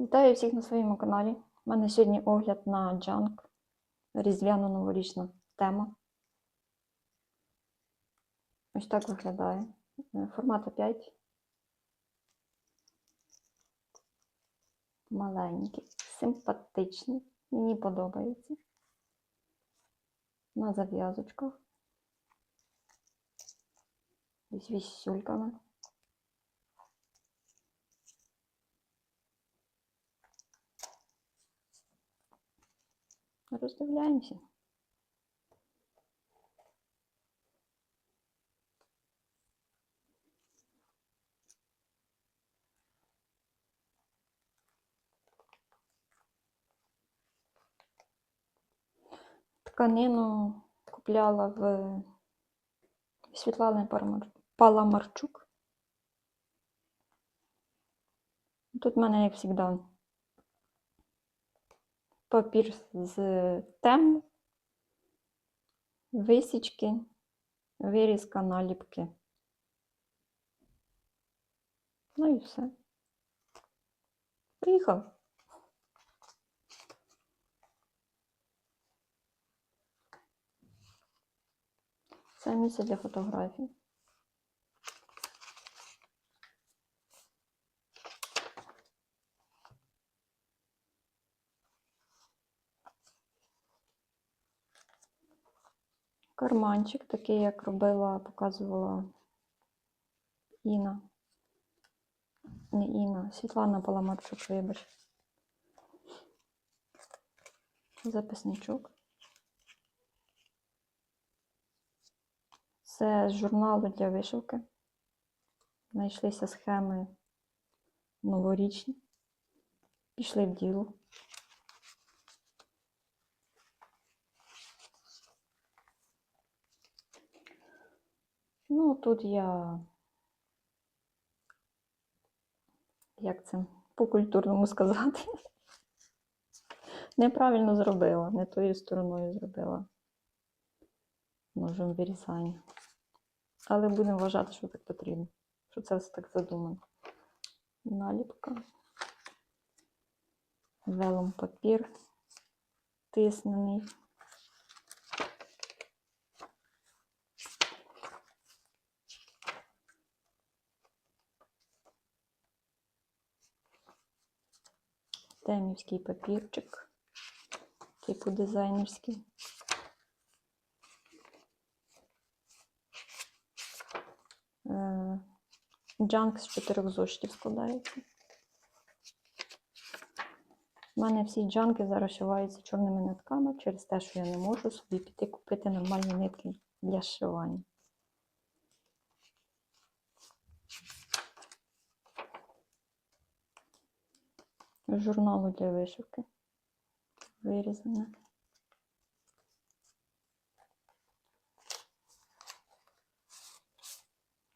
Вітаю всіх на своєму каналі. У мене сьогодні огляд на джанк. Різдвяно-новорічна тема. Ось так виглядає. Е, Формат А5. Маленький, симпатичний. Мені подобається. На зав'язочках. Ось вісюльками. Роздивляємося. Тканину купляла в Світлани Паламарчук. Тут в мене, як завжди, папір з тем, висічки, вирізка, наліпки. Ну і все. Поїхав. Це місце для фотографій. Карманчик, такий, як робила, показувала Іна. Не Іна, Світлана Паламарчук, вибач. Записничок. Це з журналу для вишивки. Знайшлися схеми новорічні. Пішли в діло. Ну, тут я, як це по-культурному сказати, неправильно зробила, не тою стороною зробила ножом вирізання. Але будемо вважати, що так потрібно, що це все так задумано. Наліпка, велом папір тиснений. Темівський папірчик, типу дизайнерський. Е, Джанк з чотирьох зошитів складається. У мене всі джанки зараз шиваються чорними нитками через те, що я не можу собі піти купити нормальні нитки для зшивання. Журналу для вишивки. Вирізане.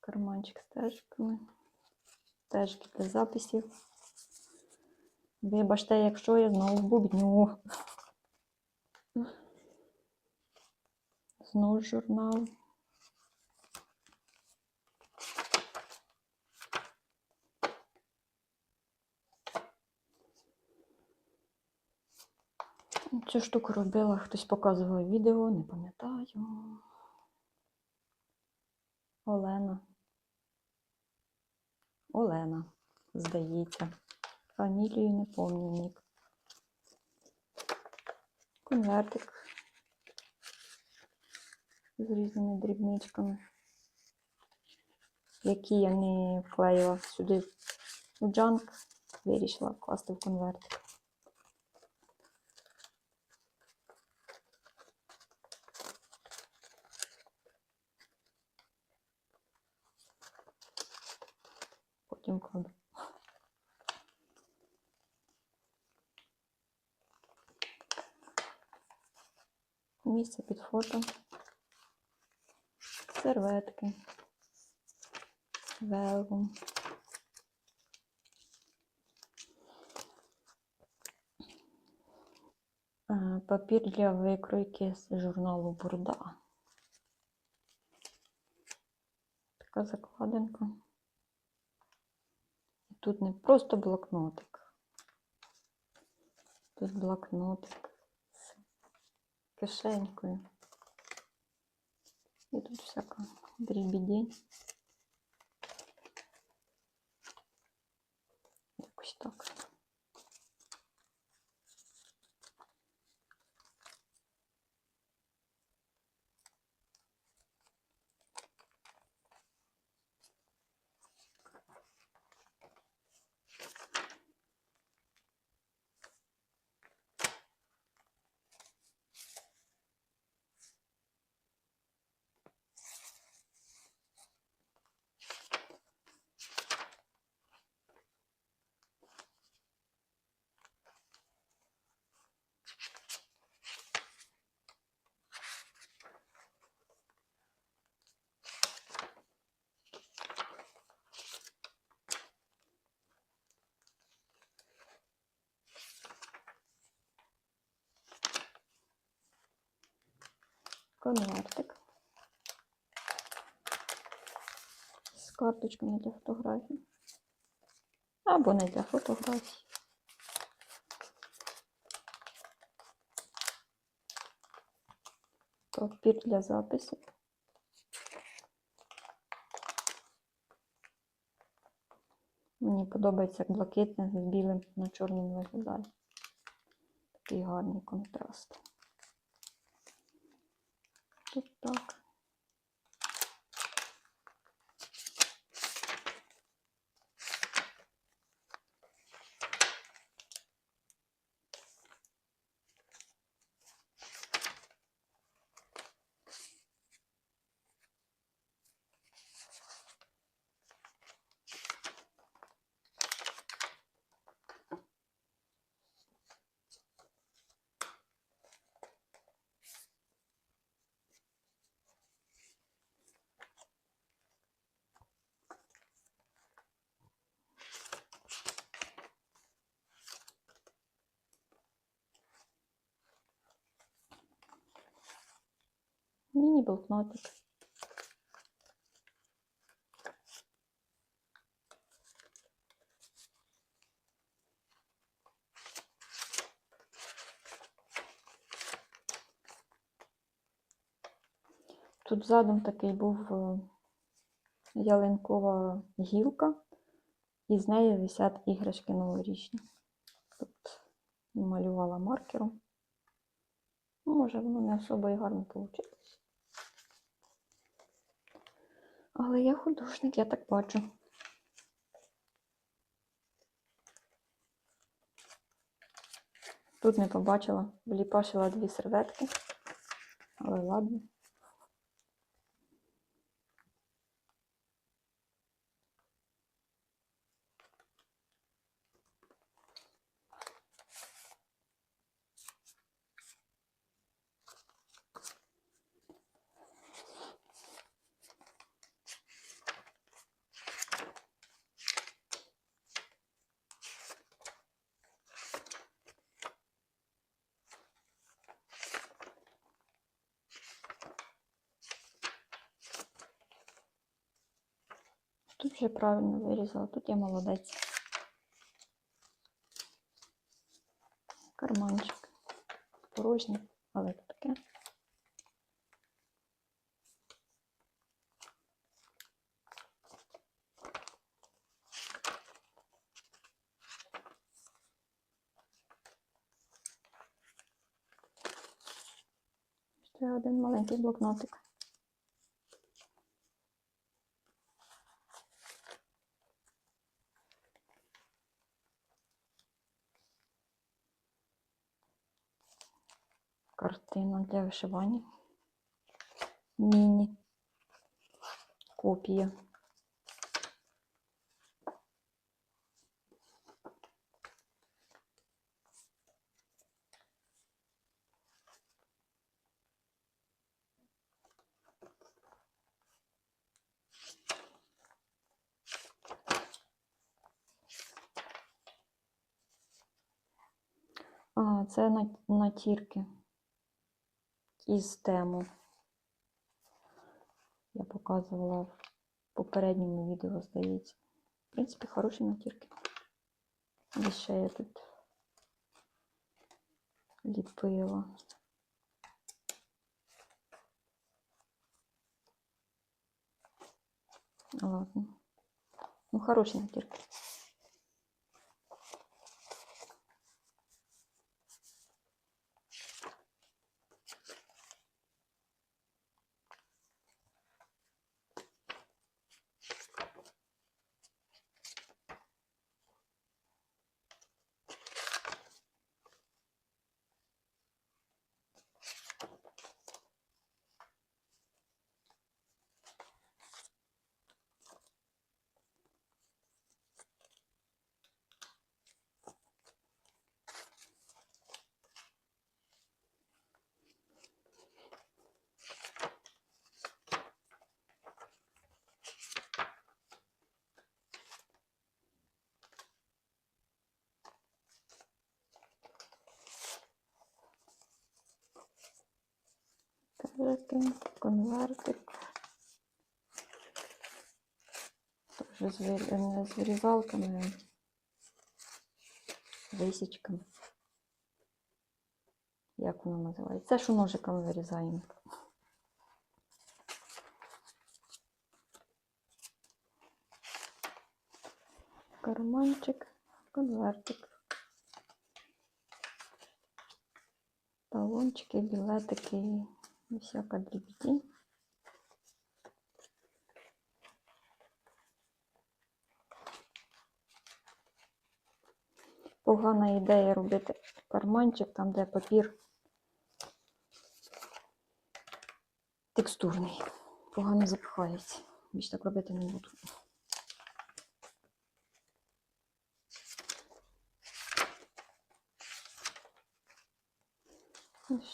Карманчик з стежками. Стежки для записів. Вибачте, якщо я знову бубню. Знову журнал. Цю штуку робила, хтось показував відео, не пам'ятаю. Олена. Олена, здається. Фамілію не пам'ятаю нік. Конвертик з різними дрібничками, які я не вклеїла сюди в джанк, вирішила вкласти в конвертик. Потім кладу. Місце під фото. Серветки. Велгум. Папір для викройки з журналу Бурда. Така закладинка. Тут не просто блокнотик. Тут блокнотик з кишенькою. І тут всяка дрібідень. Конвертик з карточками для фотографій. Або не для фотографій. Папір для запису. Мені подобається як блакитне з білим на чорному виглядає. Такий гарний контраст. Тут так. Міні-блокнотик. Тут задум такий був е, ялинкова гілка, і з нею висять іграшки новорічні. Тут малювала маркером. Ну, може, воно не особо і гарно вийшло. Але я художник, я так бачу. Тут не побачила, вліпашила дві серветки, але ладно. Тут вже правильно вирізала, тут я молодець. Карманчик. Порожній, але таке. Ще один маленький блокнотик. Картина для вишивання. Міні. Копія. Це на- натірки із тему. Я показувала в попередньому відео, здається. В принципі, хороші натірки. І ще я тут ліпила. Ладно. Ну, хороший натірки. Конвертик, конвертик. Тоже з, вирізалками, висічками. Як воно називається? Це що ножиком вирізаємо. Карманчик, конвертик. Талончики, білетики всяка дрібні. Погана ідея робити карманчик там, де папір текстурний. Погано запихається. Більше так робити не буду.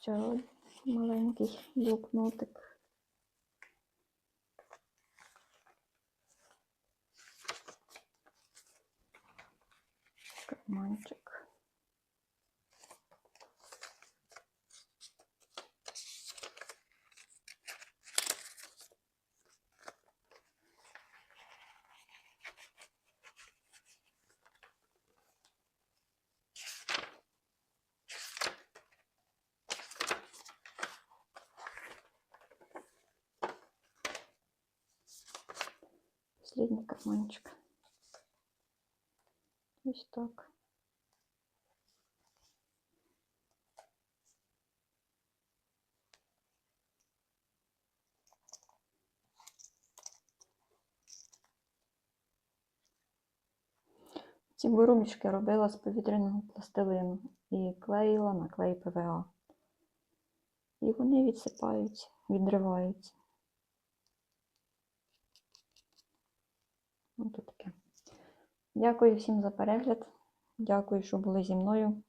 Ще один маленький блокнотик. Карманчик. Последний карманчик. Ось так. Ці вирубішки робила з повітряного пластилину і клеїла на клей ПВА. І вони відсипаються, відриваються. Ось тут таке. Дякую всім за перегляд. Дякую, що були зі мною.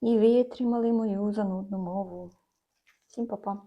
І витримали мою занудну мову. Всім па-па.